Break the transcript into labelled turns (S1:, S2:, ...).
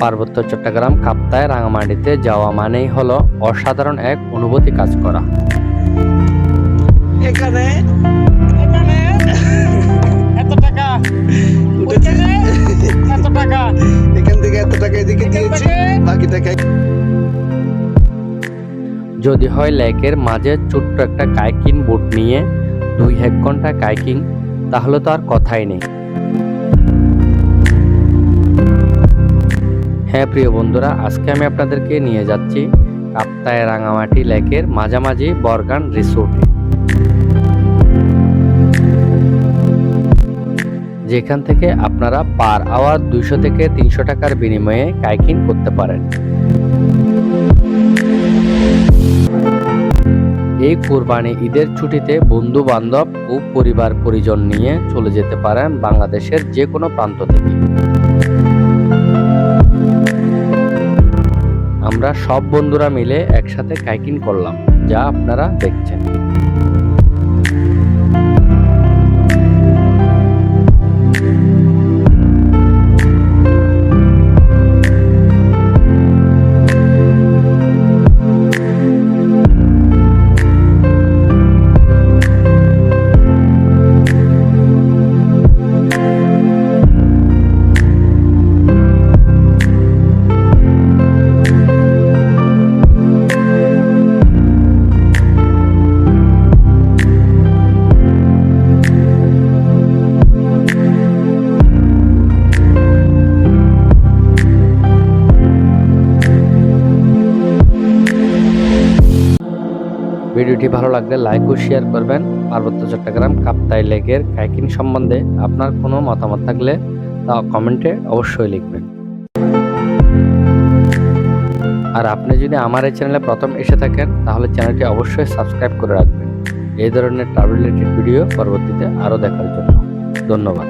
S1: পার্বত্য চট্টগ্রাম কাপ্তায় রাঙামাটিতে যাওয়া মানেই হলো অসাধারণ এক অনুভূতি কাজ করা।
S2: এখানে?
S3: এখানে? এত টাকা? এত টাকা?
S2: এখান থেকে এত টাকা এদিকে দিয়েছি বাকি টাকা
S1: যদি হয় লেকের মাঝে ছোট্ট একটা কাইকিং বোট নিয়ে দুই এক ঘণ্টা কাইকিং তাহলে তো আর কথাই নেই। হ্যাঁ প্রিয় বন্ধুরা, আজকে আমি আপনাদেরকে নিয়ে যাচ্ছি কাপ্তায় রাঙামাটি লেকের মাঝামাঝি বরগান রিসোর্টে। যেখান থেকে আপনারা পার আওয়ার দুইশো থেকে তিনশো টাকার বিনিময়ে কাইকিং করতে পারেন। এই কোরবানি ঈদের ছুটিতে বন্ধু বান্ধব ও পরিবার পরিজন নিয়ে চলে যেতে পারেন বাংলাদেশের যে কোনো প্রান্ত থেকে। আমরা সব বন্ধুরা মিলে একসাথে কাইকিং করলাম যা আপনারা দেখছেন। ভিডিওটি ভালো লাগলে লাইক ও শেয়ার করবেন। পার্বত্য চট্টগ্রাম কাপ্তাই লেকের কাইকিং সম্বন্ধে আপনার কোনো মতামত থাকলে তা কমেন্টে অবশ্যই লিখবেন। আর আপনি যদি আমার এই চ্যানেলে প্রথম এসে থাকেন, তাহলে চ্যানেলটি অবশ্যই সাবস্ক্রাইব করে রাখবেন। এই ধরনের ট্রাভেল রিলেটেড ভিডিও পরবর্তীতে আরও দেখার জন্য। ধন্যবাদ।